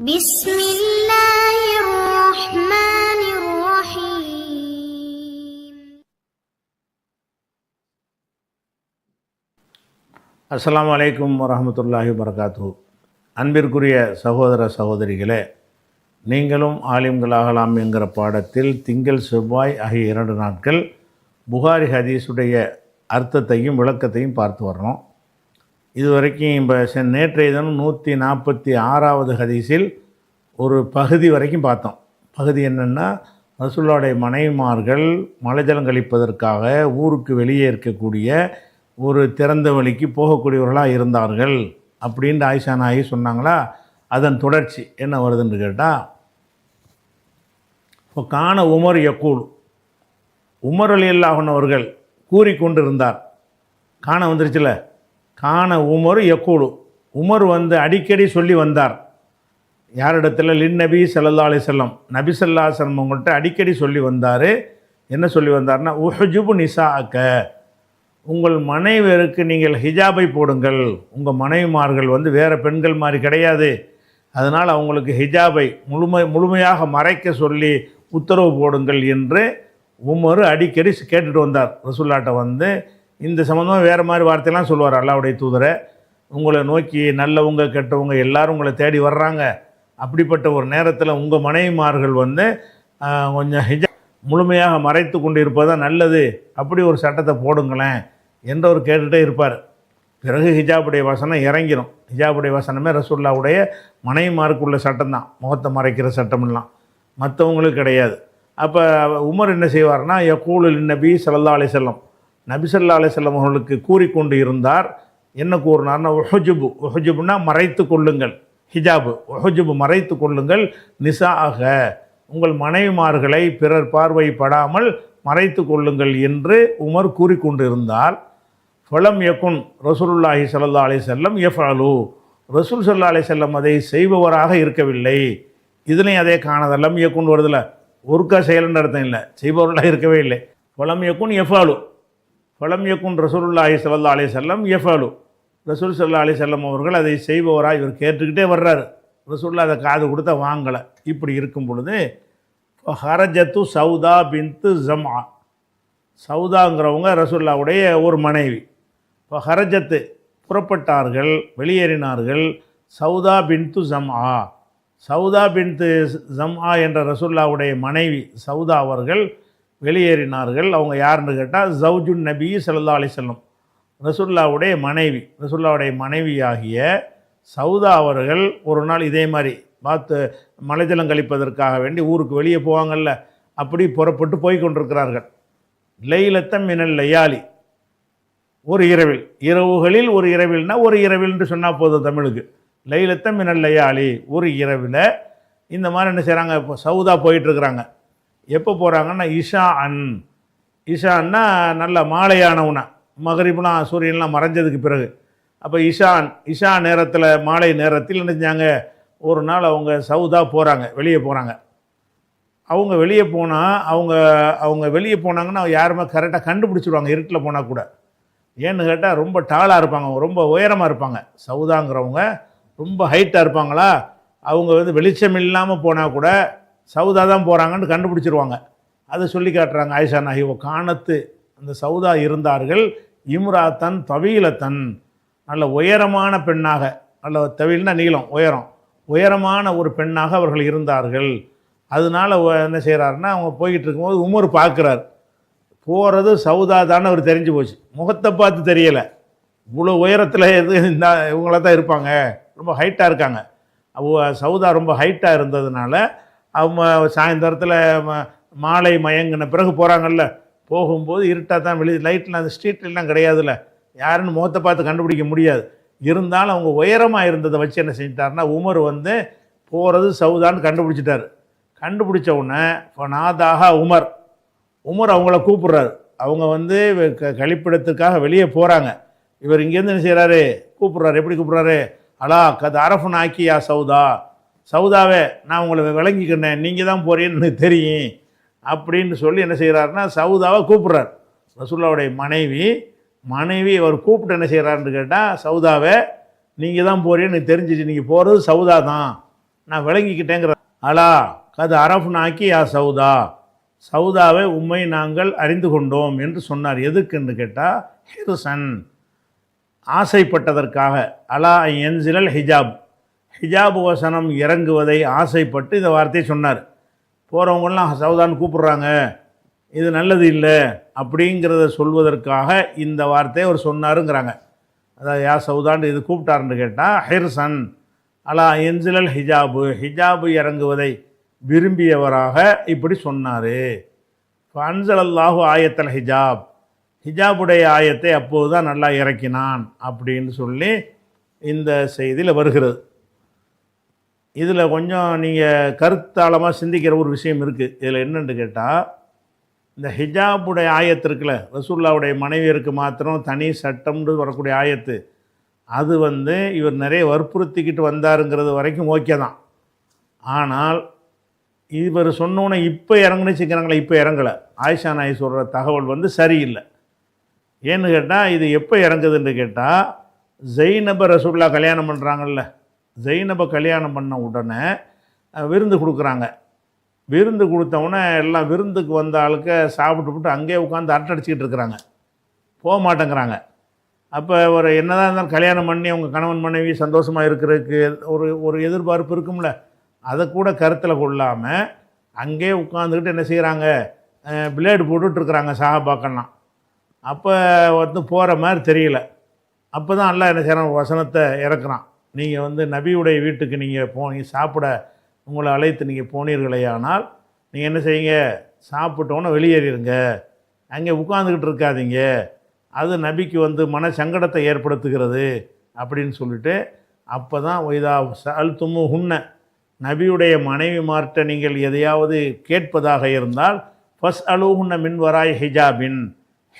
بسم الله الرحمن الرحيم அஸ்ஸலாமு அலைக்கும் வரஹ்மத்துல்லாஹி வரகாத்து அன்பிற்குரிய சகோதர சகோதரிகளே நீங்களும் ஆலிம்களாகலாம் என்கிற பாடத்தில் திங்கள் செவ்வாய் ஆகிய இரண்டு நாட்கள் புகாரி ஹதீஸுடைய அர்த்தத்தையும் விளக்கத்தையும் பார்த்து வர்றோம் இதுவரைக்கும் இப்போ நேற்றைய தினம் நூற்றி நாற்பத்தி ஆறாவது ஹதீஸில் ஒரு பகுதி வரைக்கும் பார்த்தோம். பகுதி என்னென்னா ரசூல்லாவுடைய மனைவிமார்கள் மலைஜலம் கழிப்பதற்காக ஊருக்கு வெளியே இருக்கக்கூடிய ஒரு திறந்த வழிக்கு போகக்கூடியவர்களாக இருந்தார்கள் அப்படின்ட்டு ஆயிஷா நாயி சொன்னாங்களா? அதன் தொடர்ச்சி என்ன வருதுன்னு கேட்டால் இப்போ காண உமர் யக்கூல் உமர் அலி அல்லாஹன் அவர்கள் கூறிக்கொண்டிருந்தார். காண வந்துருச்சுல? காண உமர் யக்கூலு உமர் வந்து அடிக்கடி சொல்லி வந்தார். யாரிடத்தில்? லின் நபி சல்லா அலிசல்லம் நபி சல்லாசலம் உங்கள்கிட்ட அடிக்கடி சொல்லி வந்தார். என்ன சொல்லி வந்தார்னா உஹஜுபு நிசா அக்க உங்கள் மனைவியருக்கு நீங்கள் ஹிஜாபை போடுங்கள். உங்கள் மனைவிமார்கள் வந்து வேறு பெண்கள் மாதிரி கிடையாது. அதனால் அவங்களுக்கு ஹிஜாபை முழுமை முழுமையாக மறைக்க சொல்லி உத்தரவு போடுங்கள் என்று உமர் அடிக்கடி கேட்டுட்டு வந்தார். ரசுல்லாட்டை வந்து இந்த சம்மந்தமாக வேறு மாதிரி வார்த்தையெல்லாம் சொல்லுவார் அல்லாவுடைய தூதரை. உங்களை நோக்கி நல்லவங்க கெட்டவங்க எல்லாரும் உங்களை தேடி வர்றாங்க. அப்படிப்பட்ட ஒரு நேரத்தில் உங்கள் மனைவிமார்கள் வந்து கொஞ்சம் ஹிஜா முழுமையாக மறைத்து கொண்டு இருப்பது நல்லது. அப்படி ஒரு சட்டத்தை போடுங்களேன் என்றவர் கேட்டுகிட்டே இருப்பார். பிறகு ஹிஜாபுடைய வசனம் இறங்கிடும் ஹிஜாபுடைய வசனமே ரசூல்லாவுடைய மனைவிமாருக்குள்ள சட்டம் தான் முகத்தை மறைக்கிற சட்டமெல்லாம் மற்றவங்களுக்கு கிடையாது. அப்போ உமர் என்ன செய்வார்னா யக்கூலில் நபி ஸல்லல்லாஹு அலைஹி வஸல்லம் நபிசல்லா ஸல்லல்லாஹு அவர்களுக்கு கூறிக்கொண்டு இருந்தார். என்ன கூறினார்னா ஒஹஜுபு ஒஹஜுபுனா மறைத்து கொள்ளுங்கள். ஹிஜாபு ஒஹஜுபு மறைத்து கொள்ளுங்கள். நிசாக உங்கள் மனைவிமார்களை பிறர் பார்வைப்படாமல் மறைத்து கொள்ளுங்கள் என்று உமர் கூறிக்கொண்டிருந்தால் ஃபலம் யக்குன் ரசூலுல்லாஹி சல்லா அலி செல்லம் யஃபஅலு ரசூல் சல்லா அலி செல்லம் அதை செய்பவராக இருக்கவில்லை. இதுலேயும் அதே காணதெல்லாம் இயக்குன்னு வருதுல ஒருக்கா செயல்னு அர்த்தம் இல்லை செய்பவர்களாக இருக்கவே இல்லை. ஃபலம் யக்குன் யஃபாலு ஃபலம் யக்குன் ரசூலுல்லாஹி ஸல்லல்லாஹு அலி செல்லம் எஃபாலு ரசூல் சல்லா அலி செல்லம் அவர்கள் அதை செய்பவராக இவர் கேட்டுக்கிட்டே வர்றாரு. ரசூல்லா அதை காது கொடுத்த வாங்கலை. இப்படி இருக்கும் பொழுது ஹரஜத்து சவுதா பின்த்து ஜம்ஆ. சவுதாங்கிறவங்க ரசூல்லாவுடைய ஒரு மனைவி. இப்போ ஹரஜத்து புறப்பட்டார்கள் வெளியேறினார்கள் சவுதா பின்து ஜம்ஆ. சவுதா பின்து ஜம்ஆ என்ற ரசூல்லாவுடைய மனைவி சவுதா அவர்கள் வெளியேறினார்கள். அவங்க யாருன்னு கேட்டால் ஜவுஜுன் நபி ஸல்லல்லாஹு அலைஹி வஸல்லம். மனைவி ரசுல்லாவுடைய மனைவியாகிய சவுதா அவர்கள் ஒரு நாள் இதே மாதிரி பார்த்து மலைஜலம் கழிப்பதற்காக வேண்டி ஊருக்கு வெளியே போவாங்கல்ல அப்படி புறப்பட்டு போய் கொண்டிருக்கிறார்கள். லைலத்தம் மினல் லையாலி. ஒரு இரவில் இரவுகளில் ஒரு இரவில்னா ஒரு இரவில் என்று சொன்னால் போதும் தமிழுக்கு. லைலத்தம் மினல் லையாலி ஒரு இரவில் இந்த மாதிரி என்ன செய்கிறாங்க இப்போ சவுதா போயிட்டுருக்குறாங்க எப்போ போகிறாங்கன்னா இஷா அன். இஷான்னா நல்ல மாலையானவுனா மகரிப்னா சூரியன்லாம் மறைஞ்சதுக்கு பிறகு. அப்போ இஷான் இஷா நேரத்தில் மாலை நேரத்தில் நினைஞ்சாங்க ஒரு நாள் அவங்க சவுதா போகிறாங்க வெளியே போகிறாங்க அவங்க வெளியே போனால் அவங்க அவங்க வெளியே போனாங்கன்னா யாருமே கரெக்டாக கண்டுபிடிச்சிடுவாங்க இருட்டில் போனால் கூட. ஏன்னு கேட்டால் ரொம்ப டாலாக இருப்பாங்க அவங்க ரொம்ப உயரமாக இருப்பாங்க. சவுதாங்கிறவங்க ரொம்ப ஹைட்டாக இருப்பாங்களா? அவங்க வந்து வெளிச்சம் இல்லாமல் போனால் கூட சவுதா தான் போகிறாங்கன்னு கண்டுபிடிச்சிருவாங்க. அதை சொல்லி காட்டுறாங்க ஆயிஷா நாகி ஓ காணத்து அந்த சவுதா இருந்தார்கள். இம்ராத்தன் தவீலத்தன். நல்ல உயரமான பெண்ணாக நல்ல தவில்னா நீளம் உயரம். உயரமான ஒரு பெண்ணாக அவர்கள் இருந்தார்கள். அதனால என்ன செய்கிறாருன்னா அவங்க போய்கிட்டு இருக்கும்போது உமர் பார்க்குறார். போகிறது சவுதா தானே அவர் தெரிஞ்சு போச்சு. முகத்தை பார்த்து தெரியலை. இவ்வளோ உயரத்தில் எது இந்த இவங்கள தான் இருப்பாங்க. ரொம்ப ஹைட்டாக இருக்காங்க. அவ சவுதா ரொம்ப ஹைட்டாக இருந்ததுனால அவங்க சாயந்தரத்தில் ம- மாலை மயங்கின பிறகு போகிறாங்கல்ல போகும்போது இருட்டாக தான் வெளியே லைட்லாம் அந்த ஸ்ட்ரீட்லாம் கிடையாதுல்ல. யாருன்னு முகத்தை பார்த்து கண்டுபிடிக்க முடியாது. இருந்தாலும் அவங்க உயரமாக இருந்ததை வச்சு என்ன செஞ்சிட்டாருன்னா உமர் வந்து போகிறது சவுதான்னு கண்டுபிடிச்சிட்டாரு. கண்டுபிடிச்ச உடனே நாதாக உமர். உமர் அவங்கள கூப்பிட்றாரு. அவங்க வந்து க கழிப்பிடத்துக்காக வெளியே போகிறாங்க இவர் இங்கேருந்து என்ன செய்கிறாரு கூப்பிட்றாரு. எப்படி கூப்பிட்றாரு? அலா கது அரஃபன் ஆக்கியா சவுதா. சவுதாவே நான் உங்களை விளங்கிக்கினேன் நீங்கள் தான் போறீன்னு எனக்கு தெரியும். அப்படின்னு சொல்லி என்ன செய்கிறாருன்னா சவுதாவை கூப்பிட்றாரு. ரசூல்லாவுடைய மனைவி மனைவி அவர் கூப்பிட்டு என்ன செய்கிறாருன்னு கேட்டால் சவுதாவை நீங்கள் தான் போகிறீன்னு எனக்கு தெரிஞ்சிச்சு நீங்கள் போகிறது சவுதா தான். நான் விளங்கிக்கிட்டேங்கிற அலா கது அரஃப்னாக்கி யா சவுதா? சவுதாவை உண்மை நாங்கள் அறிந்து கொண்டோம் என்று சொன்னார். எதுக்குன்னு கேட்டால் ஹிருசன் ஆசைப்பட்டதற்காக. அலா என்சிலல் ஹிஜாப். ஹிஜாபு வசனம் இறங்குவதை ஆசைப்பட்டு இந்த வார்த்தையை சொன்னார். போகிறவங்களாம் சவுதான்னு கூப்பிட்றாங்க. இது நல்லது இல்லை அப்படிங்கிறத சொல்வதற்காக இந்த வார்த்தையை அவர் சொன்னாருங்கிறாங்க. அதாவது யா சவுதான்னு இது கூப்பிட்டாருன்னு கேட்டால் ஹிர்சன் அலா என்சிலல் ஹிஜாபு ஹிஜாபு இறங்குவதை விரும்பியவராக இப்படி சொன்னார். அன்சலல்லாஹு ஆயத்தல் ஹிஜாப் ஹிஜாபுடைய ஆயத்தை அப்போது தான் நல்லா இறக்கினான் அப்படின்னு சொல்லி இந்த செய்தியில் வருகிறது. இதில் கொஞ்சம் நீங்கள் கருத்தாளமாக சிந்திக்கிற ஒரு விஷயம் இருக்குது இதில் என்னென்னு கேட்டால் இந்த ஹிஜாபுடைய ஆயத்து இருக்குல்ல ரசூல்லாவுடைய மனைவியருக்கு மாத்திரம் தனி சட்டம்னு வரக்கூடிய ஆயத்து. அது வந்து இவர் நிறைய வற்புறுத்திக்கிட்டு வந்தாருங்கிறது வரைக்கும் ஓகே தான். ஆனால் இவர் சொன்னோன்னே இப்போ இறங்குனுச்சுக்கிறாங்களே இப்போ இறங்கலை. ஆயிஷா நாய் சொல்கிற தகவல் வந்து சரியில்லை. ஏன்னு கேட்டால் இது எப்போ இறங்குதுன்னு கேட்டால் ஜெயினப ரசூல்லா கல்யாணம் பண்ணுறாங்கல்ல ஜெயினபை கல்யாணம் பண்ண உடனே விருந்து கொடுக்குறாங்க. விருந்து கொடுத்தவுடனே எல்லாம் விருந்துக்கு வந்த ஆளுக்கு சாப்பிட்டுவிட்டு அங்கேயே உட்காந்து அரட்டடிச்சிக்கிட்டு இருக்கிறாங்க. போக மாட்டேங்கிறாங்க. அப்போ ஒரு என்னதான் இருந்தாலும் கல்யாணம் பண்ணி அவங்க கணவன் மனைவி சந்தோஷமாக இருக்கிறதுக்கு ஒரு ஒரு எதிர்பார்ப்பு இருக்கும்ல. அதை கூட கருத்தில் கொள்ளாமல் அங்கேயே உட்காந்துக்கிட்டு என்ன செய்கிறாங்க பிளேடு போட்டுட்ருக்குறாங்க சாகபாக்கெல்லாம் அப்போ வந்து போகிற மாதிரி தெரியல. அப்போ தான் எல்லாம் என்ன செய்கிறான் வசனத்தை இறக்குறான். நீங்கள் வந்து நபியுடைய வீட்டுக்கு நீங்கள் போனீங்க சாப்பிட உங்களை அழைத்து நீங்கள் போனீர்களேயானால் நீங்கள் என்ன செய்யுங்க? சாப்பிட்டோன்னே வெளியேறிடுங்க அங்கே உட்காந்துக்கிட்டு இருக்காதீங்க. அது நபிக்கு வந்து மன சங்கடத்தை ஏற்படுத்துகிறது அப்படின்னு சொல்லிட்டு அப்போ தான் ஒய்தா சல்துமு ஹுன்ன நபியுடைய மனைவிமார்ட்ட நீங்கள் எதையாவது கேட்பதாக இருந்தால் ஃபஸ் அலுகுன்ன மின்வராய் ஹிஜாபின்.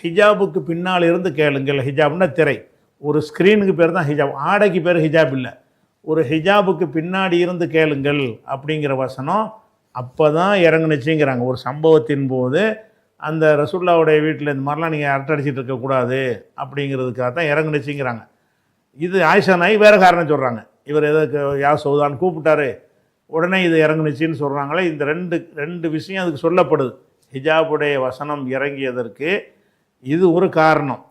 ஹிஜாபுக்கு பின்னால் இருந்து கேளுங்கள். ஹிஜாப்னா திரை. ஒரு ஸ்க்ரீனுக்கு பேர் தான் ஹிஜாப் ஆடைக்கு பேர் ஹிஜாப் இல்லை. ஒரு ஹிஜாபுக்கு பின்னாடி இருந்து கேளுங்கள் அப்படிங்கிற வசனம் அப்போ தான் இறங்குனுச்சுங்கிறாங்க. ஒரு சம்பவத்தின் போது அந்த ரசுல்லாவுடைய வீட்டில் இந்த மாதிரிலாம் நீங்கள் அரட்டடிச்சிட்டு இருக்கக்கூடாது அப்படிங்கிறதுக்காக தான் இறங்குனுச்சுங்கிறாங்க. இது ஆயிஷா நாய் வேறு காரணம் சொல்கிறாங்க இவர் எதோ யா சௌதான் கூப்பிட்டாரு. உடனே இது இறங்குனுச்சின்னு சொல்கிறாங்களே இந்த ரெண்டு ரெண்டு விஷயம் அதுக்கு சொல்லப்படுது. ஹிஜாபுடைய வசனம் இறங்கியதற்கு இது ஒரு காரணம்.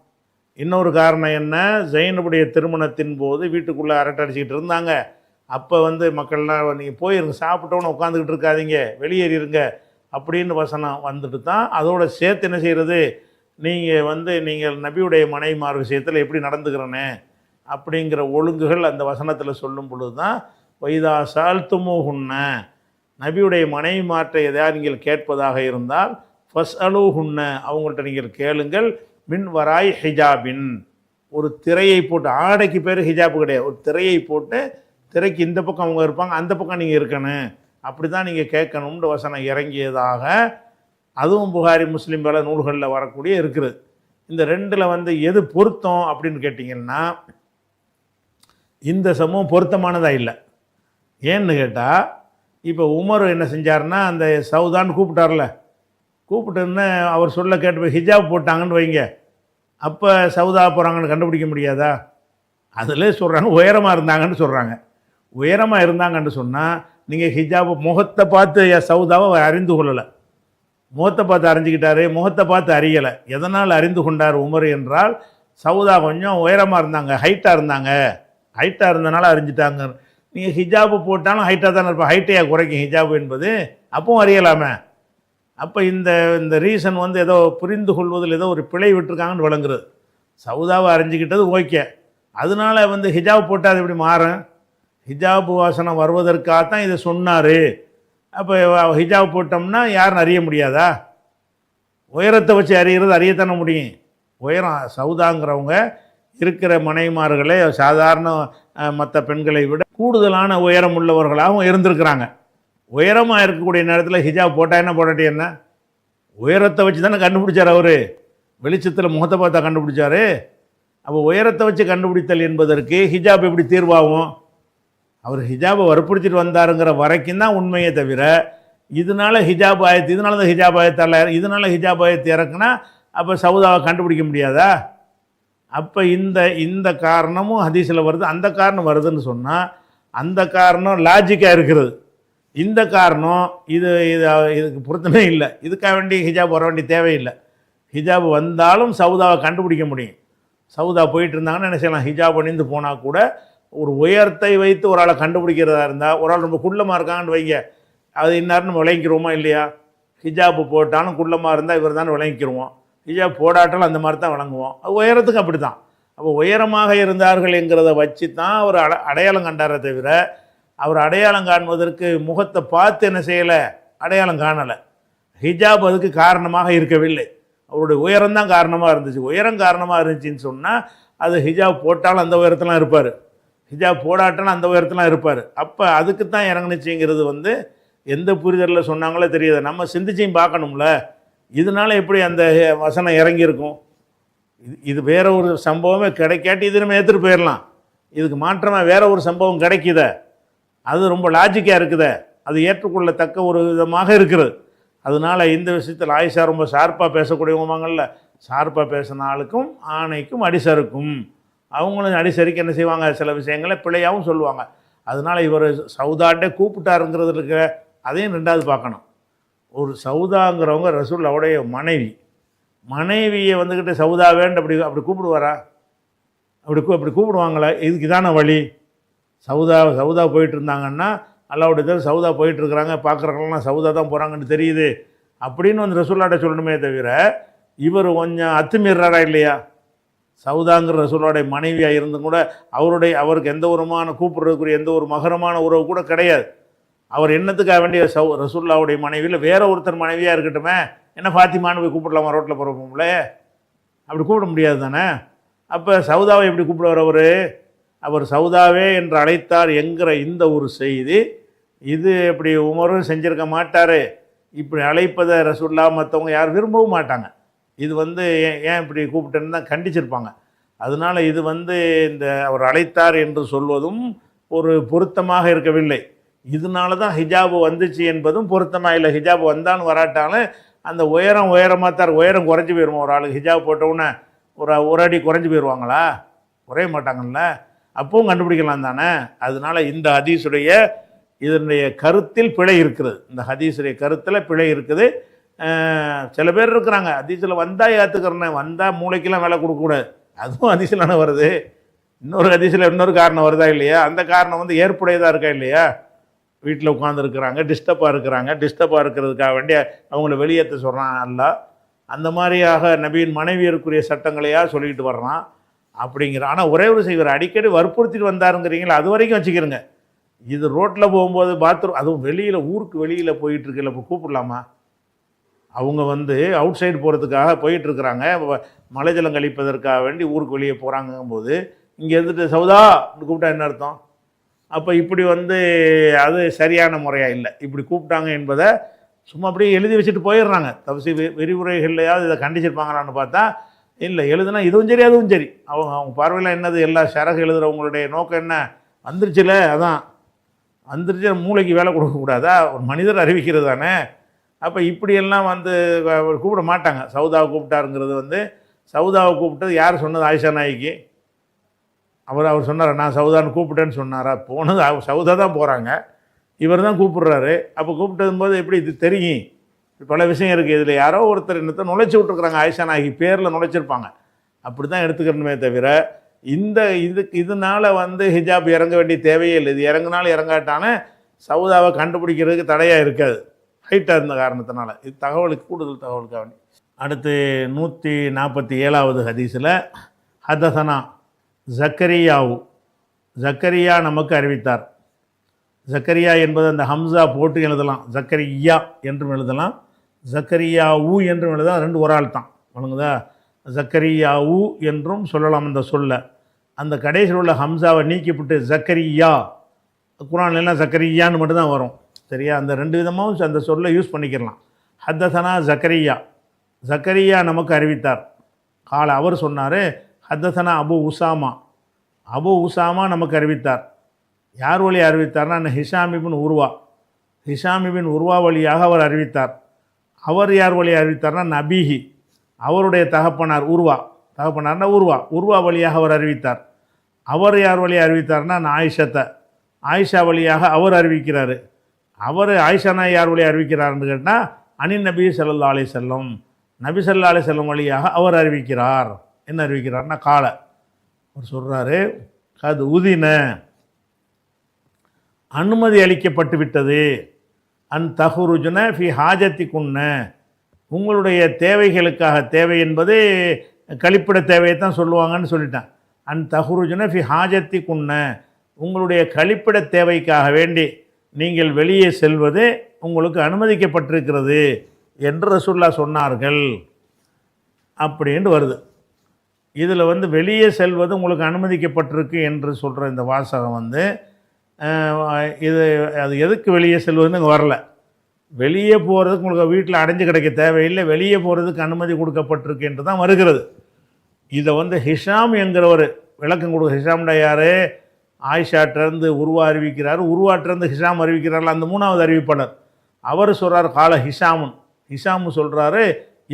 இன்னொரு காரணம் என்ன? ஜெயினுடைய திருமணத்தின் போது வீட்டுக்குள்ளே அரட்டடிச்சிக்கிட்டு இருந்தாங்க. அப்போ வந்து மக்கள்லாம் நீங்கள் போயிருங்க சாப்பிட்டோன்னு உட்காந்துக்கிட்டு இருக்காதீங்க வெளியேறிடுங்க அப்படின்னு வசனம் வந்துட்டு தான் அதோட சேர்த்து என்ன செய்கிறது நீங்கள் வந்து நீங்கள் நபியுடைய மனைவிமார் விஷயத்தில் எப்படி நடந்துக்கிறனே? அப்படிங்கிற ஒழுங்குகள் அந்த வசனத்தில் சொல்லும் பொழுது தான் வைதா சால்த்துமோகுன்ன நபியுடைய மனைவி மாற்றை எதையாவது நீங்கள் கேட்பதாக இருந்தால் ஃபஸ் அலூஹுன்ன அவங்கள்ட்ட நீங்கள் கேளுங்கள் மின் வராய் ஹிஜாபின். ஒரு திரையை போட்டு ஆடைக்கு பேர் ஹிஜாப் கிடையாது. ஒரு திரையை போட்டு திரைக்கு இந்த பக்கம் அவங்க இருப்பாங்க அந்த பக்கம் நீங்கள் இருக்கணும். அப்படி தான் நீங்கள் கேட்கணும்னு வசனம் இறங்கியதாக அதுவும் புகாரி முஸ்லீம் வேலை நூல்களில் வரக்கூடிய இருக்குது. இந்த ரெண்டில் வந்து எது பொருத்தம் அப்படின்னு கேட்டிங்கன்னா இந்த சமூகம் பொருத்தமானதாக இல்லை. ஏன்னு கேட்டால் இப்போ உமர் என்ன செஞ்சாருன்னா அந்த சவுதான்னு கூப்பிட்டார்ல கூப்பிட்டுன்னு அவர் சொல்ல கேட்டு ஹிஜாப் போட்டாங்கன்னு வைங்க. அப்போ சவுதா போகிறாங்கன்னு கண்டுபிடிக்க முடியாதா? அதிலே சொல்கிறாங்க உயரமாக இருந்தாங்கன்னு சொல்கிறாங்க உயரமாக இருந்தாங்கன்னு சொன்னால் நீங்கள் ஹிஜாப் முகத்தை பார்த்து சவுதாவை அறிந்து கொள்ளலை. முகத்தை பார்த்து அறிஞ்சிக்கிட்டாரு முகத்தை பார்த்து அறியலை. எதனால் அறிந்து கொண்டார் உமர் என்றால் சவுதா கொஞ்சம் உயரமாக இருந்தாங்க ஹைட்டாக இருந்தாங்க. ஹைட்டாக இருந்தனால அறிஞ்சிட்டாங்க. நீங்கள் ஹிஜாபு போட்டாலும் ஹைட்டாக தானே இருப்போம் ஹைட்டையாக குறைக்கும் ஹிஜாபு என்பது. அப்பவும் அறியலாமே. அப்போ இந்த இந்த ரீசன் வந்து ஏதோ புரிந்து கொள்வதில் ஏதோ ஒரு பிழை விட்டுருக்காங்கன்னு விளங்குறது. சவுதாவை அறிஞ்சிக்கிட்டது ஓகே. அதனால வந்து ஹிஜாப் போட்டால் அது இப்படி மாறும்? ஹிஜாப் வாசனம் வருவதற்காகத்தான் இதை சொன்னார். அப்போ ஹிஜாப் போட்டோம்னா யாரும் அறிய முடியாதா? உயரத்தை வச்சு அறிகிறது அறியத்தானே முடியும். உயரம் சவுதாங்கிறவங்க இருக்கிற மனைவிமார்களே சாதாரண மற்ற பெண்களை விட கூடுதலான உயரம் உள்ளவர்களாகவும் இருந்திருக்கிறாங்க. உயரமாக இருக்கக்கூடிய நேரத்தில் ஹிஜாப் போட்டால் என்ன போடாட்டி என்ன? உயரத்தை வச்சு தானே கண்டுபிடிச்சார் அவர். வெளிச்சத்தில் முகத்தை பார்த்தா கண்டுபிடிச்சாரு. அப்போ உயரத்தை வச்சு கண்டுபிடித்தல் என்பதற்கு ஹிஜாப் எப்படி தீர்வாகும்? அவர் ஹிஜாபை வற்புறுத்திட்டு வந்தாருங்கிற வரைக்கும் தான் உண்மையே தவிர இதனால ஹிஜாப் ஆயத்து இதனால தான் ஹிஜாப் ஆயத்தால் இதனால ஹிஜாப் ஆயத்து இறக்குனா அப்போ சவுதாவை கண்டுபிடிக்க முடியாதா? அப்போ இந்த இந்த காரணமும் ஹதீஸில் வருது. அந்த காரணம் வருதுன்னு சொன்னால் அந்த காரணம் லாஜிக்காக இருக்கிறது. இந்த காரணம் இது இது இதுக்கு பொருத்தமே இல்லை. இதுக்காக வேண்டி ஹிஜாப் வர வேண்டிய தேவையில்லை. ஹிஜாப் வந்தாலும் சவுதாவை கண்டுபிடிக்க முடியும். சவுதா போயிட்டு இருந்தாங்கன்னா என்ன செய்யலாம்? ஹிஜாப் அணிந்து போனால் கூட ஒரு உயரத்தை வைத்து ஒரு ஆளை கண்டுபிடிக்கிறதா இருந்தால் ஒரு ஆள் ரொம்ப குள்ளமாக இருக்காங்கன்னு வைங்க. அது இன்னார்னு விளங்கிக்கிறோமா இல்லையா? ஹிஜாப் போட்டாலும் குள்ளமாக இருந்தால் இவர் தான் விளங்கிக்கிருவோம். ஹிஜாப் போடாட்டாலும் அந்த மாதிரி தான் விளங்குவோம். அது உயரத்துக்கு அப்படி தான் அப்போ உயரமாக இருந்தார்கள் என்கிறத வச்சு தான் அவர் அட அடையாளம் கண்டாரே தவிர அவர் அடையாளம் காண்பதற்கு முகத்தை பார்த்து என்ன செய்யலை? அடையாளம் காணலை. ஹிஜாப் அதுக்கு காரணமாக இருக்கவில்லை. அவருடைய உயரம் தான் காரணமாக இருந்துச்சு. உயரம் காரணமாக இருந்துச்சுன்னு சொன்னால் அது ஹிஜாப் போட்டாலும் அந்த உயரத்துலாம் இருப்பார். ஹிஜாப் போடாட்டாலும் அந்த உயரத்துலாம் இருப்பார். அப்போ அதுக்கு தான் இறங்குனுச்சுங்கிறது வந்து எந்த புரிதலில் சொன்னாங்களோ தெரியாது. நம்ம சிந்திச்சையும் பார்க்கணும்ல. இதனால எப்படி அந்த வசனம் இறங்கியிருக்கும்? இது இது வேற ஒரு சம்பவமே கிடைக்காட்டி இது நம்ம ஏற்றுட்டு போயிடலாம் இதுக்கு மாற்றமாக வேற ஒரு சம்பவம் கிடைக்குதே? அது ரொம்ப லாஜிக்காக இருக்குதே. அது ஏற்றுக்கொள்ளத்தக்க ஒரு விதமாக இருக்கிறது. அதனால இந்த விஷயத்தில் ஆயிஷா ரொம்ப ஷார்ப்பாக பேசக்கூடியவங்கல்ல ஷார்ப்பாக பேசின ஆளுக்கும் ஆணைக்கும் அடிசருக்கும் அவங்களும் அடிசரிக்கு என்ன செய்வாங்க? சில விஷயங்களை பிழையாகவும் சொல்லுவாங்க. அதனால் இவர் சவுதாட்டே கூப்பிட்டாருங்கிறது இருக்க அதையும் ரெண்டாவது பார்க்கணும். ஒரு சவுதாங்கிறவங்க ரசூல்லாவுடைய மனைவி. மனைவியை வந்துக்கிட்டு சவுதாவேண்டு அப்படி அப்படி கூப்பிடுவாரா? அப்படி கூ- அப்படி கூப்பிடுவாங்களா? இதுக்கு தானே வழி? சவுதா சவுதா போயிட்டு இருந்தாங்கன்னா அல்லாவுடைய தவிர சவுதா போயிட்டுருக்குறாங்க பார்க்குறவங்களாம் சவுதா தான் போகிறாங்கன்னு தெரியுது. அப்படின்னு வந்து ரசூல்லாட்ட சொல்லணுமே தவிர இவர் கொஞ்சம் அத்துமீறாரா இல்லையா? சவுதாங்கிற ரசூலுடைய மனைவியாக இருந்தும் கூட அவருடைய அவருக்கு எந்த விதமான கூப்பிடுறதுக்குரிய எந்த ஒரு மகரமான உறவு கூட கிடையாது. அவர் என்னத்துக்காக வேண்டிய சவு ரசூல்லாவுடைய மனைவியில் வேற ஒருத்தர் மனைவியாக இருக்கட்டுமே என்ன ஃபாத்திமானு போய் கூப்பிடலாமா ரோட்டில் போகிறப்போம்ல அப்படி கூப்பிட முடியாது தானே? அப்போ சவுதாவை எப்படி கூப்பிடுவார் அவர்? அவர் சவுதாவே என்று அழைத்தார் என்கிற இந்த ஒரு செய்தி இது இப்படி உமரும் செஞ்சிருக்க மாட்டார் இப்படி அழைப்பதை ரசுல்லா மற்றவங்க யாரும் விரும்பவும் மாட்டாங்க. இது வந்து ஏன் ஏன் இப்படி கூப்பிட்டேன்னு தான் கண்டிச்சிருப்பாங்க. அதனால் இது வந்து இந்த அவர் அழைத்தார் என்று சொல்வதும் ஒரு பொருத்தமாக இருக்கவில்லை. இதனால தான் ஹிஜாபு வந்துச்சு என்பதும் பொருத்தமாக இல்லை. ஹிஜாபு வந்தாலும் வராட்டாலும் அந்த உயரம் உயரமாக தான் உயரம் குறைஞ்சி போயிடுவோம் ஒரு ஆளுக்கு? ஹிஜாப் போட்டவுடனே ஒரு ஒரு அடி குறைஞ்சி போயிடுவாங்களா குறைய மாட்டாங்கல்ல? அப்பவும் கண்டுபிடிக்கலாம் தானே? அதனால இந்த ஹதீஸுடைய இதனுடைய கருத்தில் பிழை இருக்கிறது. இந்த ஹதீஸுடைய கருத்தில் பிழை இருக்குது. சில பேர் இருக்கிறாங்க. ஹதீஸில் வந்தால் ஏற்றுக்கிறேன் வந்தால் மூளைக்கெல்லாம் விலை கொடுக்கக்கூடாது. அதுவும் ஹதீஸில் வருது. இன்னொரு ஹதீஸில் இன்னொரு காரணம் வருதா இல்லையா? அந்த காரணம் வந்து ஏற்புடையதாக இருக்கா இல்லையா? வீட்டில் உட்காந்துருக்குறாங்க டிஸ்டர்பாக இருக்கிறாங்க. டிஸ்டர்பாக இருக்கிறதுக்காக வேண்டிய அவங்கள வெளியேற்ற சொல்கிறான் அல்ல அந்த மாதிரியாக நபியின் மனைவியருக்குரிய சட்டங்களையாக சொல்லிக்கிட்டு வர்றான். அப்படிங்கிற ஆனால் ஒரே ஒரு செய்வார் அடிக்கடி வற்புறுத்திட்டு வந்தாருங்கிறீங்களா? அது வரைக்கும் வச்சுக்கிறோங்க. இது ரோட்டில் போகும்போது பாத்ரூம் அதுவும் வெளியில் ஊருக்கு வெளியில் போயிட்டு இப்போ கூப்பிடலாமா? அவங்க வந்து அவுட் சைடு போகிறதுக்காக போயிட்டுருக்குறாங்க. மலை வ- கழிப்பதற்காக வேண்டி ஊருக்கு வெளியே போகிறாங்கும்போது இங்கே இருந்துட்டு சவுதா அப்படி கூப்பிட்டா என்ன அர்த்தம்? அப்போ இப்படி வந்து அது சரியான முறையாக இல்லை. இப்படி கூப்பிட்டாங்க என்பதை சும்மா அப்படியே எழுதி வச்சுட்டு போயிடுறாங்க. தவசி விரிவுரைகள்லையாவது இதை கண்டிச்சிருப்பாங்களான்னு பார்த்தா இல்லை எழுதுனா இதுவும் சரி அதுவும் சரி. அவங்க அவங்க பார்வையில் என்னது? எல்லா சரகு எழுதுகிறவங்களுடைய நோக்கம் என்ன? வந்துருச்சுல அதான். வந்துருச்சு மூளைக்கு வேலை கொடுக்கக்கூடாதா ஒரு மனிதர் அறிவிக்கிறது தானே. அப்போ இப்படியெல்லாம் வந்து கூப்பிட மாட்டாங்க. சவுதாவை கூப்பிட்டாருங்கிறது வந்து சவுதாவை கூப்பிட்டது யார் சொன்னது? ஆயிஷா நாய்க்கு அவர் அவர் சொன்னார் நான் சவுதான்னு கூப்பிட்டேன்னு சொன்னாரா? போனது அவர் சவுதா தான் போகிறாங்க இவர் தான் கூப்பிடுறாரு. அப்போ கூப்பிட்டதும் போது எப்படி இது தெரியும்? பல விஷயம் இருக்குது இதில் யாரோ ஒருத்தர் என்னத்தை நுழைச்சி விட்ருக்குறாங்க ஆயிஷா நாய்க்கு பேரில் நுழைச்சிருப்பாங்க. அப்படி தான் எடுத்துக்கணுமே தவிர இந்த இதுக்கு இதனால வந்து ஹிஜாப் இறங்க வேண்டிய தேவையே இல்லை. இது இறங்குனாலும் இறங்காட்டானே சவுதாவை கண்டுபிடிக்கிறதுக்கு தடையாக இருக்காது. ஹைட்டாக இருந்த காரணத்தினால. இது தகவலுக்கு கூடுதல் தகவலுக்காக வேண்டி. அடுத்து நூற்றி நாற்பத்தி ஏழாவது ஹதீஸில் ஹதசனா ஜக்கரியாவு. ஜக்கரியா நமக்கு அறிவித்தார். ஜக்கரியா என்பது அந்த ஹம்சா போட்டு எழுதலாம். ஜக்கரியா என்றும் எழுதலாம். ஜக்கரியாவு என்றும் எழுதலாம் ரெண்டு ஒரு ஆள் தான். வணங்குதா ஊ என்றும் சொல்லலாம் அந்த சொல்ல. அந்த கடைசியில் உள்ள ஹம்சாவை நீக்கிவிட்டு ஜக்கரியா. குரான்ல எல்லாம் ஜக்கரியான்னு மட்டும்தான் வரும். சரியா? அந்த ரெண்டு விதமாகவும் அந்த சொல்லை யூஸ் பண்ணிக்கிறலாம் ஹத்தசனா ஜக்கரியா. ஜக்கரியா நமக்கு அறிவித்தார். கால அவர் சொன்னார் ஹத்தசனா அபு உசாமா. அபு உசாமா நமக்கு அறிவித்தார். யார் வழி அறிவித்தார்னா அந்த ஹிஷாம் உருவா. ஹிஷாமிபின் உருவா வழியாக அவர் அறிவித்தார். அவர் யார் வழி அறிவித்தார்னா நபீஹி. அவருடைய தகப்பனார் உருவா. தகப்பனார்னா உருவா. உருவா வழியாக அவர் அறிவித்தார். அவர் யார் வழி அறிவித்தார்னா நான் ஆயிஷத்தை. ஆயிஷா வழியாக அவர் அறிவிக்கிறார். அவர் ஆயிஷானா யார் வழியை அறிவிக்கிறார்னு கேட்டால் அனி நபி சல்லா அலி செல்லம் நபி சல்லா அலி செல்லம் வழியாக அவர் அறிவிக்கிறார். என்ன அறிவிக்கிறார்னா காலை. அவர் சொல்கிறாரு அது உதின. அனுமதி அளிக்கப்பட்டு விட்டது. அன் தகுருஜுன ஃபி ஹாஜத்தி குன்ன உங்களுடைய தேவைகளுக்காக தேவை என்பது கழிப்பிட தேவையை தான் சொல்லுவாங்கன்னு சொல்லிட்டேன். அன் தகுருஜுன ஃபி ஹாஜத்தி குன்ன உங்களுடைய கழிப்பிட தேவைக்காக வேண்டி நீங்கள் வெளியே செல்வது உங்களுக்கு அனுமதிக்கப்பட்டிருக்கிறது என்று ரசுல்லா சொன்னார்கள் அப்படின்ட்டு வருது. இதில் வந்து வெளியே செல்வது உங்களுக்கு அனுமதிக்கப்பட்டிருக்கு என்று சொல்கிற இந்த வாசகம் வந்து இது அது எதுக்கு வெளியே செல்வதுன்னு இங்கே வரல. வெளியே போகிறதுக்கு உங்களுக்கு வீட்டில் அடைஞ்சு கிடைக்க தேவையில்லை. வெளியே போகிறதுக்கு அனுமதி கொடுக்கப்பட்டிருக்கு என்று தான் வருகிறது. இதை வந்து ஹிஷாம் என்கிறவர் விளக்கம் கொடுக்க ஹிஷாம்டா யார்? ஆயிஷாட்டிலேருந்து உருவா அறிவிக்கிறார். உருவாட்டிலேருந்து ஹிஷாம் அறிவிக்கிறார்கள் அந்த மூணாவது அறிவிப்பாளர். அவர் சொல்கிறார் கால ஹிஷாமுன். ஹிஷாமு சொல்கிறாரு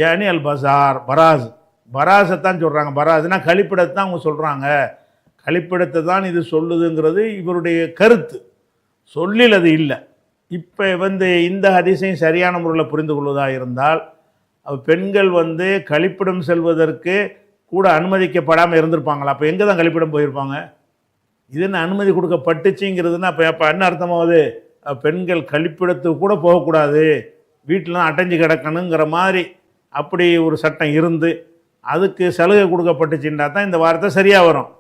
யானி அல் பசார். பராஸ். பராசை தான் சொல்கிறாங்க பராஸ்னால் கழிப்பிடத்தை தான் அவங்க சொல்கிறாங்க கழிப்பிடத்தை தான் இது சொல்லுதுங்கிறது இவருடைய கருத்து. சொல்லில் அது இல்லை. இப்போ வந்து இந்த ஹதீஸையும் சரியான முறையில் புரிந்து கொள்வதாக இருந்தால் பெண்கள் வந்து கழிப்பிடம் செல்வதற்கு கூட அனுமதிக்கப்படாமல் இருந்திருப்பாங்களா? அப்போ எங்கே தான் கழிப்பிடம் போயிருப்பாங்க? இது என்ன அனுமதி கொடுக்கப்பட்டுச்சுங்கிறதுனா அப்போ அப்போ என்ன அர்த்தமாவது? பெண்கள் கழிப்பிடத்துக்கு கூட போகக்கூடாது. வீட்டிலாம் அடைஞ்சு கிடக்கணுங்கிற மாதிரி அப்படி ஒரு சட்டம் இருந்து அதுக்கு சலுகை கொடுக்கப்பட்டுச்சுன்னா தான் இந்த வார்த்தை சரியாக வரும்.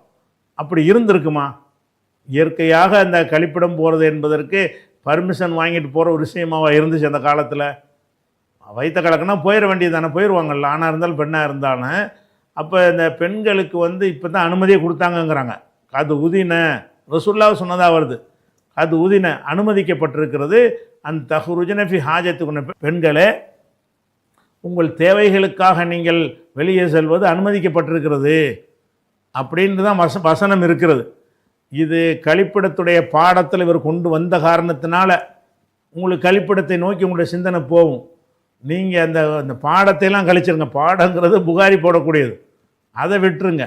அப்படி இருந்திருக்குமா? இயற்கையாக அந்த கழிப்பிடம் போகிறது என்பதற்கு பர்மிஷன் வாங்கிட்டு போகிற ஒரு விஷயமாக இருந்துச்சு அந்த காலத்தில்? வைத்த கலக்குனா போயிட வேண்டியது தானே போயிடுவாங்கல்ல ஆணாக இருந்தாலும் பெண்ணாக இருந்தாலும். அப்போ இந்த பெண்களுக்கு வந்து இப்போ தான் அனுமதியை கொடுத்தாங்கங்கிறாங்க. அது உதின ரசுல்லாவை சொன்னதாக வருது. அது உதின அனுமதிக்கப்பட்டிருக்கிறது. அந்த தஹுருஜனஃபி ஹாஜத்துக்குன பெண்களே உங்கள் தேவைகளுக்காக நீங்கள் வெளியே செல்வது அனுமதிக்கப்பட்டிருக்கிறது. அப்படின்ட்டு தான் வச வசனம் இருக்கிறது. இது கழிப்பிடத்துடைய பாடத்தில் இவர் கொண்டு வந்த காரணத்தினால உங்களுக்கு கழிப்பிடத்தை நோக்கி உங்களுடைய சிந்தனை போகும். நீங்கள் அந்த அந்த பாடத்தையெல்லாம் கழிச்சிருங்க. பாடங்கிறது புகாரி போடக்கூடியது. அதை விட்டுருங்க.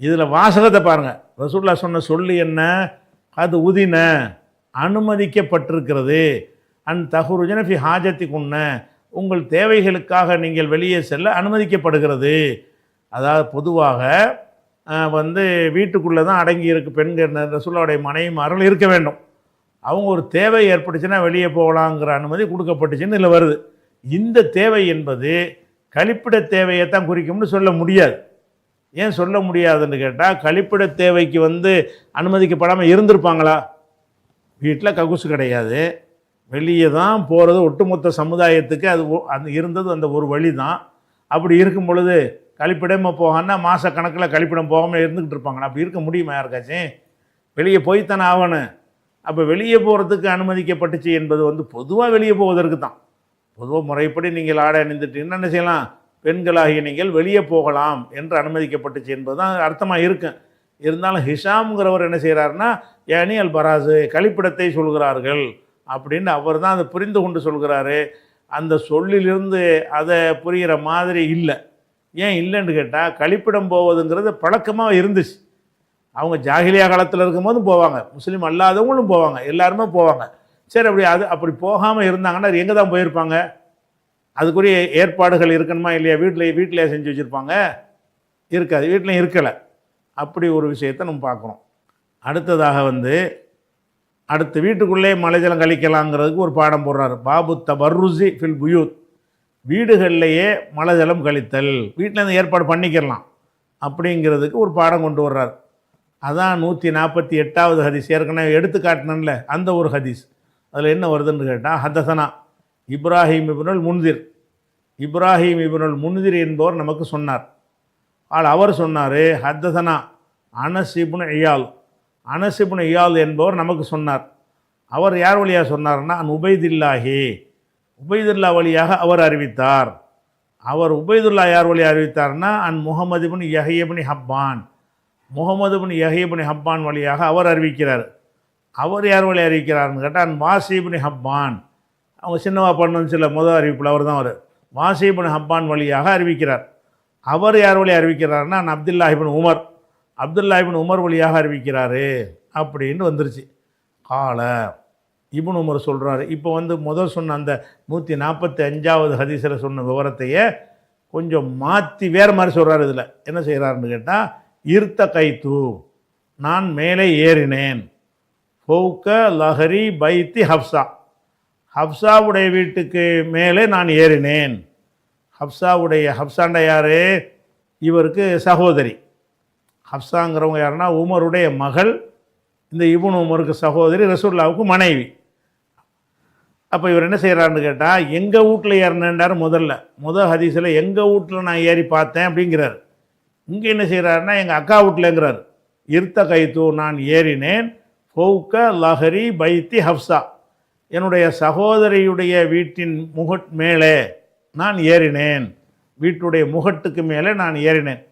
இதில் வாசகத்தை பாருங்கள் ரசூல்லா சொன்ன சொல்லு என்ன? அது உதின அனுமதிக்கப்பட்டிருக்கிறது. அன் தகுருஜனஃபி ஹாஜத்தி குன்ன உங்கள் தேவைகளுக்காக நீங்கள் வெளியே செல்ல அனுமதிக்கப்படுகிறது. அதாவது பொதுவாக வந்து வீட்டுக்குள்ளே தான் அடங்கி இருக்கு பெண்கள் ரசூல்லாவுடைய மனைவிமார்கள் இருக்க வேண்டும். அவங்க ஒரு தேவை ஏற்பட்டுச்சுன்னா வெளியே போகலாங்கிற அனுமதி கொடுக்கப்பட்டுச்சுன்னு இதில் வருது. இந்த தேவை என்பது கழிப்பிட தேவையை தான் குறிக்கும்னு சொல்ல முடியாது. ஏன் சொல்ல முடியாதுன்னு கேட்டால் கழிப்பிட தேவைக்கு வந்து அனுமதிக்கப்படாமல் இருந்திருப்பாங்களா? வீட்டில் ககுசு கிடையாது. வெளியே தான் போகிறது ஒட்டுமொத்த சமுதாயத்துக்கு அது ஒ- அந்த இருந்தது அந்த ஒரு வழி தான் அப்படி இருக்கும் பொழுது கழிப்பிடமாக போகன்னா மாத கணக்கில் கழிப்பிடம் போகாமல் இருந்துக்கிட்டு இருப்பாங்க அப்படி இருக்க முடியுமா யாருக்காச்சும் வெளியே போய்த்தானே ஆகணும். அப்போ வெளியே போகிறதுக்கு அனுமதிக்கப்பட்டுச்சு என்பது வந்து பொதுவாக வெளியே போவதற்கு தான். பொதுவாக முறைப்படி நீங்கள் ஆடை அணிந்துட்டீங்கன்னா என்ன செய்யலாம்? பெண்களாகிய நீங்கள் வெளியே போகலாம் என்று அனுமதிக்கப்பட்டுச்சு என்பது தான் அர்த்தமாக இருக்கும் இருந்தாலும் ஹிஷாம்ங்கிறவர் என்ன செய்கிறாருன்னா ஏனி அல் பராசு கழிப்பிடத்தை சொல்கிறார்கள். அப்படின்னு அவர் தான் அதை புரிந்து கொண்டு சொல்கிறாரு. அந்த சொல்லிலிருந்து அதை புரிகிற மாதிரி இல்லை. ஏன் இல்லைன்னு கேட்டால் கழிப்பிடம் போவதுங்கிறது பழக்கமாக இருந்துச்சு. அவங்க ஜாகிலியா காலத்தில் இருக்கும்போதும் போவாங்க. முஸ்லீம் அல்லாதவங்களும் போவாங்க. எல்லாருமே போவாங்க. சரி அப்படி அது அப்படி போகாமல் இருந்தாங்கன்னா எங்கே தான் போயிருப்பாங்க? அதுக்குரிய ஏற்பாடுகள் இருக்கணுமா இல்லையா? வீட்டில் வீட்டிலே செஞ்சு வச்சுருப்பாங்க? இருக்காது. வீட்டிலையும் இருக்கலை. அப்படி ஒரு விஷயத்தை நம்ம பார்க்குறோம் அடுத்ததாக வந்து அடுத்து வீட்டுக்குள்ளே மலைஜலம் கழிக்கலாங்கிறதுக்கு ஒரு பாடம் போடுறாரு. பாபு தபர்ருசி ஃபில் புயூத். வீடுகள்லையே மலைஜலம் கழித்தல் வீட்டில் இருந்து ஏற்பாடு பண்ணிக்கிறலாம் அப்படிங்கிறதுக்கு ஒரு பாடம் கொண்டு வர்றார். அதான் நூற்றி நாற்பத்தி எட்டாவது ஹதீஸ். ஏற்கனவே எடுத்து காட்டினேன்ல அந்த ஒரு ஹதீஸ். அதில் என்ன வருதுன்னு கேட்டால் ஹதசனா இப்ராஹிம் இபுனுல் முன்திர். இப்ராஹிம் இபுனுல் முன்திர் என்பவர் நமக்கு சொன்னார். ஆள் அவர் சொன்னார் ஹத்தசனா அனஸ் இபுன் இயால். அனஸ் இபுன் இயால் என்பவர் நமக்கு சொன்னார். அவர் யார் வழியாக சொன்னார்னா அன் உபைதில்லாஹி உபைதுல்லா வழியாக அவர் அறிவித்தார். அவர் உபைதுல்லா யார் வழி அறிவித்தார்னா அன் முகமது பின் யஹியபின் ஹப்பான். முகமது பின் யஹியபின் ஹப்பான் வழியாக அவர் அறிவிக்கிறார். அவர் யார் வழி அறிவிக்கிறார்னு கேட்டால் அன் வாசிபின் ஹப்பான். அவங்க சின்னவா பண்ணுன்னு சில முதல் அறிவிப்பில் அவர் தான் அவர் வாசிபின் ஹப்பான் வழியாக அறிவிக்கிறார். அவர் யார் வழி அறிவிக்கிறார்னா அன் அப்துல்லாஹிபின் உமர். அப்துல்லாஹிபின் உமர் வழியாக அறிவிக்கிறாரு. அப்படின்னு வந்துருச்சு. கால இபுன் உமர் சொல்கிறாரு இப்போ வந்து முதல் சொன்ன அந்த நூற்றி நாற்பத்தி அஞ்சாவது ஹதீஸில் சொன்ன விவரத்தையே கொஞ்சம் மாற்றி வேறு மாதிரி சொல்கிறார் இதில். என்ன செய்கிறாருன்னு கேட்டால் இருத்த கைத்து நான் மேலே ஏறினேன். ஃபௌக்க லஹரி பைத்தி ஹப்சா. ஹப்சாவுடைய வீட்டுக்கு மேலே நான் ஏறினேன். ஹப்சாவுடைய ஹப்சாண்ட யார்? இவருக்கு சகோதரி. ஹப்சாங்கிறவங்க யாருன்னா உமருடைய மகள் இந்த இபுன் உமருக்கு சகோதரி ரசூல்லாவுக்கு மனைவி. அப்போ இவர் என்ன செய்கிறாருன்னு கேட்டால் எங்கள் வீட்டில் ஏறினேன்றார் முதல்ல. முதல் ஹதீஸில் எங்கள் வீட்டில் நான் ஏறி பார்த்தேன் அப்படிங்கிறார். இங்கே என்ன செய்கிறாருன்னா எங்கள் அக்கா வீட்டிலங்கிறார் இருத்த கைத்து நான் ஏறினேன். ஃபௌக்க லஹரி பைத்தி ஹப்சா. என்னுடைய சகோதரியுடைய வீட்டின் முகட் மேலே நான் ஏறினேன். வீட்டுடைய முகட்டுக்கு மேலே நான் ஏறினேன்.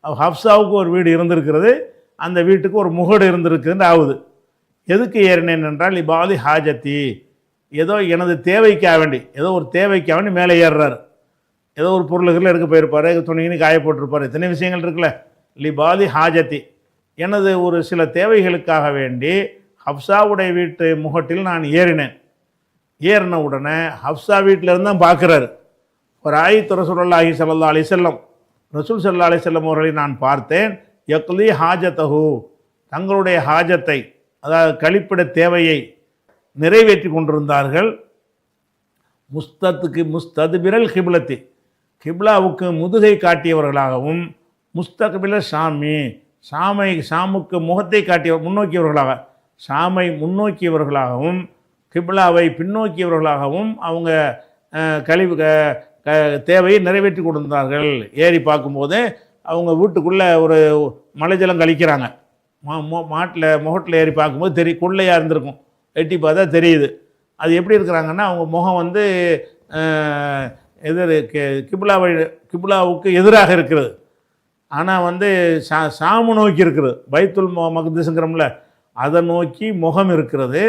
அவ- ஹப்சாவுக்கு ஒரு வீடு இருந்திருக்கிறது. அந்த வீட்டுக்கு ஒரு முகடு இருந்திருக்குன்னு ஆகுது. எதுக்கு ஏறினேன் என்றால் இபாதி ஹாஜத்தி. ஏதோ எனது தேவைக்காக வேண்டி ஏதோ ஒரு தேவைக்காக வேண்டி மேலே ஏறுறாரு. ஏதோ ஒரு பொருளுகளில் எடுக்க போயிருப்பார் துணின்னு காய போட்டிருப்பாரு. இத்தனை விஷயங்கள் இருக்குல்ல. லிபாதி ஹாஜத்தி. எனது ஒரு சில தேவைகளுக்காக வேண்டி ஹப்சாவுடைய வீட்டு முகட்டில் நான் ஏறினேன். ஏறின உடனே ஹப்சா வீட்டில் இருந்து தான் பார்க்குறாரு. ஒரு ஆயித்து ரசூலுல்லாஹி ஸல்லல்லாஹு அலி செல்லம் ரசூல் ஸல்லல்லாஹு அலி செல்லம் அவர்களை நான் பார்த்தேன். யக்லி ஹாஜத்தஹு. தங்களுடைய ஹாஜத்தை அதாவது கழிப்பிட தேவையை நிறைவேற்றி கொண்டிருந்தார்கள். முஸ்தத்துக்கு முஸ்ததுபிரல் கிபிலத்தி. கிப்லாவுக்கு முதுகை காட்டியவர்களாகவும் முஸ்தக்பில சாமி சாமை சாமுக்கு முகத்தை காட்டிய முன்னோக்கியவர்களாக சாமை முன்னோக்கியவர்களாகவும் கிப்லாவை பின்னோக்கியவர்களாகவும் அவங்க கழிவு க- க- தேவையை நிறைவேற்றி கொண்டிருந்தார்கள். ஏறி பார்க்கும்போது அவங்க வீட்டுக்குள்ளே ஒரு மலைஜலம் கழிக்கிறாங்க. மா மாட்டில் முகட்டில் ஏறி பார்க்கும்போது தெரிய கொள்ளையாக இருந்திருக்கும். எட்டி பார்த்தா தெரியுது. அது எப்படி இருக்கிறாங்கன்னா அவங்க முகம் வந்து எதிர் கிபுலா வழி கிப்லாவுக்கு எதிராக இருக்கிறது. ஆனால் வந்து சா சாமு நோக்கி இருக்கிறது. பைத்துல் மொ மகதிசுங்கிறோம்ல அதை நோக்கி முகம் இருக்கிறது.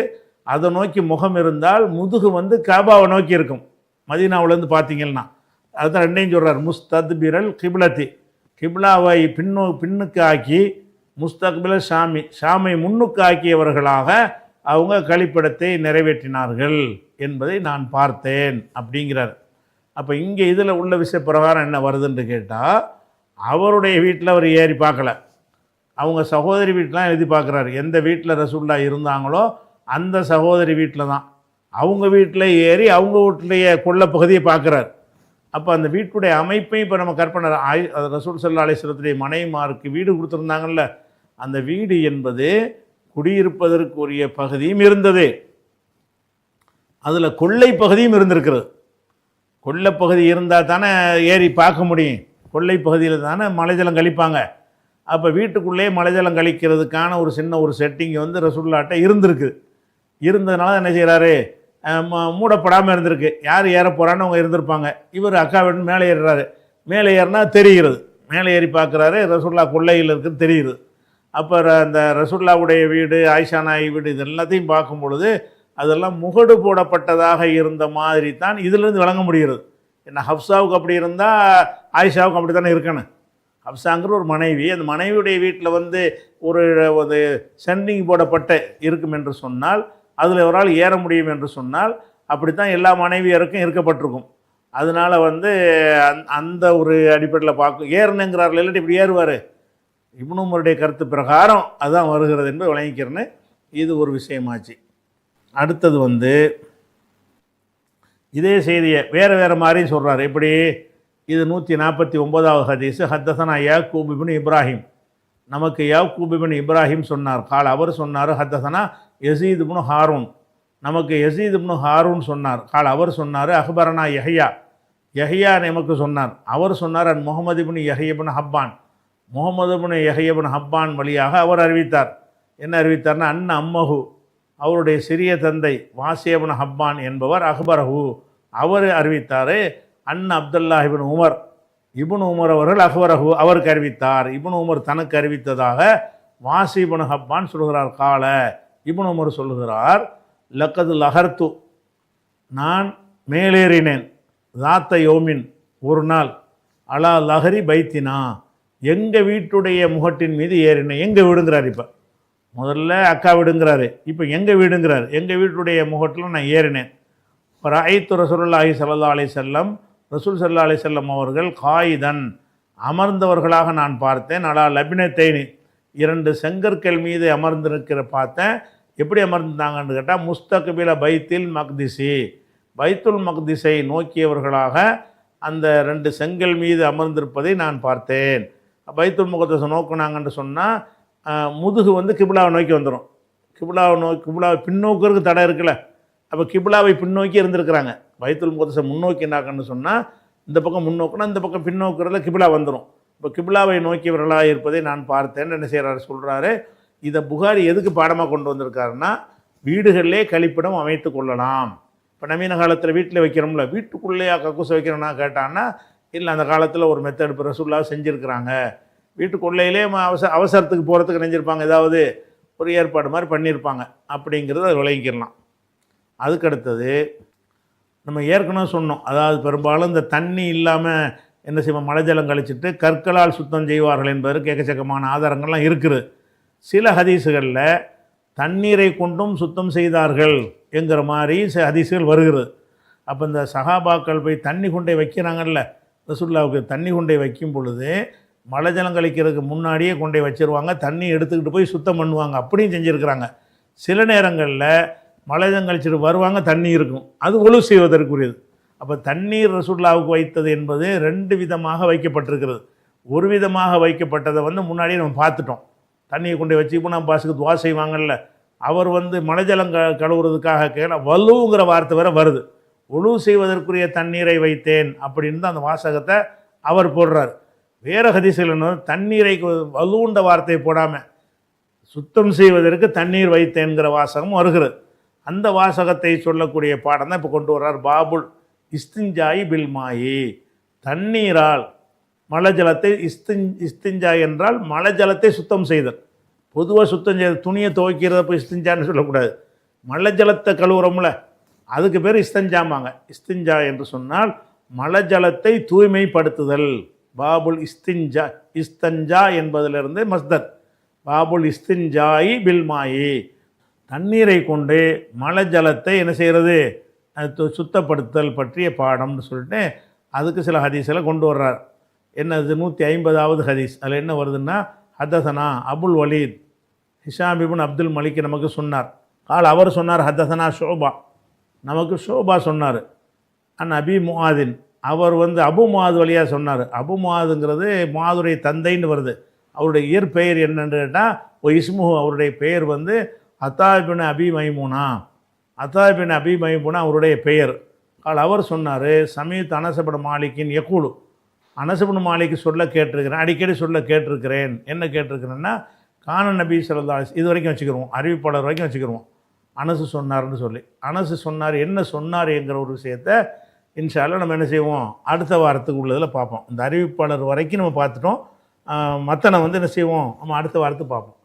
அதை நோக்கி முகம் இருந்தால் முதுகு வந்து காபாவை நோக்கி இருக்கும். மதீனாவுலேருந்து பார்த்தீங்கன்னா. அதுதான் ரெண்டையும் சொல்கிறார் முஸ்தத்பிரல் கிப்லத்தி. கிபிலாவை பின்னோ பின்னுக்கு ஆக்கி முஸ்தக்பில சாமி சாமை முன்னுக்கு ஆக்கியவர்களாக அவங்க கழிப்பிடத்தை நிறைவேற்றினார்கள் என்பதை நான் பார்த்தேன் அப்படிங்கிறார். அப்போ இங்கே இதில் உள்ள விஷய பிரகாரம் என்ன வருதுன்னு கேட்டால் அவருடைய வீட்டில் அவர் ஏறி பார்க்கல. அவங்க சகோதரி வீட்டிலாம் எழுதி பார்க்குறாரு. எந்த வீட்டில் ரசுல்லா இருந்தாங்களோ அந்த சகோதரி வீட்டில் தான். அவங்க வீட்டில் ஏறி அவங்க வீட்டிலேயே கொள்ள பகுதியை பார்க்குறாரு. அப்போ அந்த வீட்டுடைய அமைப்பையும் இப்போ நம்ம கற்பனை ரசூல் சல்லா அலிஸ்வரத்துடைய மனைவிமாருக்கு வீடு கொடுத்துருந்தாங்கல்ல அந்த வீடு என்பது குடியிருப்பதற்குரிய பகுதியும் இருந்தது. அதில் கொள்ளை பகுதியும் இருந்திருக்கிறது. கொள்ளை பகுதி இருந்தால் தானே ஏறி பார்க்க முடியும். கொள்ளை பகுதியில் தானே மலைஜலம் கழிப்பாங்க. அப்போ வீட்டுக்குள்ளே மலைஜலம் கழிக்கிறதுக்கான ஒரு சின்ன ஒரு செட்டிங் வந்து ரசுல்லாட்ட இருந்திருக்கு. இருந்ததுனால என்ன செய்கிறாரு மூடப்படாமல் இருந்திருக்கு. யார் ஏற போகிறான்னு அவங்க இருந்திருப்பாங்க. இவர் அக்கா வீட்டு மேலே ஏறுறாரு. மேலே ஏறினா தெரிகிறது. மேலே ஏறி பார்க்குறாரு. ரசுல்லா கொள்ளையில் இருக்குன்னு தெரியுது அப்புறம் அந்த ரசுல்லாவுடைய வீடு ஆயிஷா நாய் வீடு இது எல்லாத்தையும் பார்க்கும் பொழுது அதெல்லாம் முகடு போடப்பட்டதாக இருந்த மாதிரி தான் இதிலிருந்து விளங்க முடிகிறது. என்ன ஹப்சாவுக்கு அப்படி இருந்தால் ஆயிஷாவுக்கு அப்படி தானே இருக்கணும்? ஹப்சாங்கிற ஒரு மனைவி அந்த மனைவியுடைய வீட்டில் வந்து ஒரு ஒரு சென்டிங் போடப்பட்ட இருக்கும் என்று சொன்னால் அதில் ஒரு ஆள் ஏற முடியும் என்று சொன்னால் அப்படி தான் எல்லா மனைவியருக்கும் இருக்கப்பட்டிருக்கும். அதனால் வந்து அந் அந்த ஒரு அடிப்படையில் பார்க்கும் ஏறணுங்கிறார்கள் இல்லாட்டி இப்படி ஏறுவார்? இப்னோமருடைய கருத்து பிரகாரம் அதுதான் வருகிறது என்று விளங்கிக்கிறேன்னு இது ஒரு விஷயமாச்சு. அடுத்தது வந்து இதே செய்தியை வேறு வேறு மாதிரி சொல்கிறார் எப்படி? இது நூற்றி நாற்பத்தி ஒன்பதாவது ஹதீஸு. ஹத்தசனா யாக்கூப் இப்னு இப்ராஹிம். நமக்கு யாக்கூப் இப்னு இப்ராஹிம் சொன்னார். கால் அவர் சொன்னார் ஹத்தசனா யசீத் இப்னு ஹாரூன். நமக்கு யசீத் இப்னு ஹாரூன் சொன்னார். கால் அவர் சொன்னார் அக்பரனா யஹ்யா. யஹ்யா நமக்கு சொன்னார். அவர் சொன்னார் அன் முகமது இப்னு யஹ்யபின் ஹப்பான். முகமதுபுன எஹையபுன் ஹப்பான் வழியாக அவர் அறிவித்தார். என்ன அறிவித்தார்னா அன் அம்மஹு அவருடைய சிறிய தந்தை வாசியபுன் ஹப்பான் என்பவர் அக்பரஹு அவர் அறிவித்தார் அன் அப்துல்லா இபின் உமர் இபுன் உமர் அவர்கள் அக்பரஹு அவருக்கு அறிவித்தார். இபுன் உமர் தனக்கு அறிவித்ததாக வாசிபன் ஹப்பான் சொல்கிறார். கால இபுன் உமர் சொல்லுகிறார் லக்கது லஹர்த்து நான் மேலேறினேன் தாத்த யோமின் ஒரு நாள் அலா லஹரி பைத்தினா. எங்கள் வீட்டுடைய முகட்டின் மீது ஏறினேன் எங்கே விடுங்கிறார் இப்போ. முதல்ல அக்கா வீடுங்கிறாரு இப்போ எங்கள் வீடுங்கிறார்? எங்கள் வீட்டுடைய முகட்டில் நான் ஏறினேன். ராயித்து ரசூல்லாஹி சல்லா அலி செல்லம் ரசூல் சல்லா அலி செல்லம் அவர்கள் காயிதன் அமர்ந்தவர்களாக நான் பார்த்தேன். அலா லபினத்தைனி இரண்டு செங்கற்கள் மீது அமர்ந்திருக்கிற பார்த்தேன். எப்படி அமர்ந்தாங்கன்னு கேட்டால் முஸ்தக்பில பைத்தில் மக்திசி பைத்துல் மக்திசை நோக்கியவர்களாக அந்த ரெண்டு செங்கல் மீது அமர்ந்திருப்பதை நான் பார்த்தேன். பைத்துல் முகத்தை நோக்குனாங்கன்னு சொன்னால் முதுகு வந்து கிபிலாவை நோக்கி வந்துடும் கிபிலாவை நோக்கி கிபிலாவை பின்னோக்கிறதுக்கு தடை இருக்குல்ல. அப்போ கிபிலாவை பின்னோக்கி இருந்திருக்கிறாங்க. பைத்துல் முன்னோக்கி முன்னோக்கினாங்கன்னு சொன்னால் இந்த பக்கம் முன்னோக்குனா இந்த பக்கம் பின்னோக்கிறதுல கிபிலா வந்துடும் இப்போ கிபிலாவை நோக்கியவர்களாக இருப்பதை நான் பார்த்தேன். என்ன செய்கிறாரு சொல்கிறாரு இதை புகாரி எதுக்கு பாடமாக கொண்டு வந்திருக்காருன்னா வீடுகளிலே கழிப்பிடம் அமைத்து கொள்ளலாம். இப்போ நவீன காலத்தில் வீட்டில் வைக்கிறோம்ல வீட்டுக்குள்ளேயா கக்கூசை வைக்கிறோன்னா கேட்டான்னா இல்லை அந்த காலத்தில் ஒரு மெத்தட் இப்போ ரசூல்லா செஞ்சுருக்கிறாங்க வீட்டுக்குள்ளேயிலே அவசர அவசரத்துக்கு போகிறதுக்கு நினைஞ்சிருப்பாங்க ஏதாவது ஒரு ஏற்பாடு மாதிரி பண்ணியிருப்பாங்க அப்படிங்கிறத அது விளங்கிக்கலாம். அதுக்கடுத்தது நம்ம ஏற்கனவே சொன்னோம். அதாவது பெரும்பாலும் இந்த தண்ணி இல்லாமல் என்ன செய்வோம்? மழை ஜலம் கழிச்சிட்டு கற்களால் சுத்தம் செய்வார்கள் என்பதற்கு எக்கச்சக்கமான ஆதாரங்கள்லாம் இருக்குது. சில ஹதீஸுகளில் தண்ணீரை கொண்டும் சுத்தம் செய்தார்கள் என்கிற மாதிரி சில ஹதீஸுகள் வருகிறது. அப்போ இந்த சகாபாக்கள் போய் தண்ணி கொண்டே வைக்கிறாங்கல்ல ரசுல்லாவுக்கு தண்ணி கொண்டே வைக்கும் பொழுது மழை ஜலம் கழிக்கிறதுக்கு முன்னாடியே கொண்டே வச்சிருவாங்க தண்ணி எடுத்துக்கிட்டு போய் சுத்தம் பண்ணுவாங்க அப்படியும் செஞ்சுருக்கிறாங்க. சில நேரங்களில் மழை ஜலம் கழிச்சிட்டு வருவாங்க தண்ணி இருக்கும். அது ஒழு செய்வதற்குரியது. அப்போ தண்ணீர் ரசுல்லாவுக்கு வைத்தது என்பது ரெண்டு விதமாக வைக்கப்பட்டிருக்கிறது. ஒரு விதமாக வைக்கப்பட்டதை வந்து முன்னாடியே நம்ம பார்த்துட்டோம். தண்ணியை கொண்டு வச்சு இப்போ நம்ம பாசுக்கு துவா செய்வாங்கல்ல அவர் வந்து மழை ஜலம் க கழுவுறதுக்காக கேட்கல வலுங்கிற வார்த்தை வேற வருது. ஒழு செய்வதற்குரிய தண்ணீரை வைத்தேன் அப்படின்னு தான் அந்த வாசகத்தை அவர் போடுறார். வேற ஹதீஸில் தண்ணீரை வலுண்ட வலுன்ற வார்த்தையை போடாமல் சுத்தம் செய்வதற்கு தண்ணீர் வைத்தேன்கிற வாசகம் வருகிறது. அந்த வாசகத்தை சொல்லக்கூடிய பாடம் தான் இப்போ கொண்டு வர்றார். பாபுல் இஸ்திஞ்சாயி பில்மாயி தண்ணீரால் மழை ஜலத்தை இஸ்தின் இஸ்திஞ்சா என்றால் மழை ஜலத்தை சுத்தம் செய்தல். பொதுவாக சுத்தம் செய்த துணியை துவைக்கிறத போய் இஸ்திஞ்சான்னு சொல்லக்கூடாது. மழை ஜலத்தை கழுவுறோம்ல. அதுக்கு பேர் இஸ்தஞ்சாம்பாங்க. இஸ்திஞ்சா என்று சொன்னால் மழை ஜலத்தை தூய்மைப்படுத்துதல். பாபுல் இஸ்திஞ்சா இஸ்தஞ்சா என்பதிலிருந்து மஸ்தர் பாபுல் இஸ்திஞ்சாயி பில்மாயி தண்ணீரை கொண்டு மழை ஜலத்தை என்ன செய்கிறது அது சுத்தப்படுத்தல் பற்றிய பாடம்னு சொல்லிட்டு அதுக்கு சில ஹதீஸில் கொண்டு வர்றார். என்னது? நூற்றி ஐம்பதாவது ஹதீஸ். அதில் என்ன வருதுன்னா ஹதசனா அபுல் வலீத் ஹிஷாம் இபுன் அப்துல் மலிக் நமக்கு சொன்னார். கால் அவர் சொன்னார் ஹதசனா ஷோபா. நமக்கு ஷோபா சொன்னார். அன் அபி முஹாதின் அவர் வந்து அபு முஆத் வழியாக சொன்னார். அபு முஹாதுங்கிறது முஹாதுடைய தந்தைன்னு வருது. அவருடைய இயற்பெயர் என்னன்னு கேட்டால் ஓ இஸ்முஹு அவருடைய பெயர் வந்து அத்தாபின் அபி மைமூனா. அத்தாபின் அபி மைமூனா அவருடைய பெயர். கால் அவர் சொன்னார் சமீத் அனசபட மாலிக்கின் எக்குழு அனசபன் மாலிக்கு சொல்ல கேட்டிருக்கிறேன் அடிக்கடி சொல்ல கேட்டிருக்கிறேன். என்ன கேட்டிருக்கிறேன்னா கான நபி சொல்லா இது வரைக்கும் வச்சுக்கிருவோம் அறிவிப்பாளர் வரைக்கும் வச்சுக்கிருவோம். அனசு சொன்னார்னு சொல்லி. அனசு சொன்னார் என்ன சொன்னார் என்கிற ஒரு விஷயத்த இன்ஷால்ல நம்ம என்ன செய்வோம்? அடுத்த வாரத்துக்கு உள்ளதில் பார்ப்போம். இந்த அறிவிப்பாளர் வரைக்கும் நம்ம பார்த்துட்டோம். மற்றனை வந்து என்ன செய்வோம்? நம்ம அடுத்த வாரத்துக்கு பார்ப்போம்.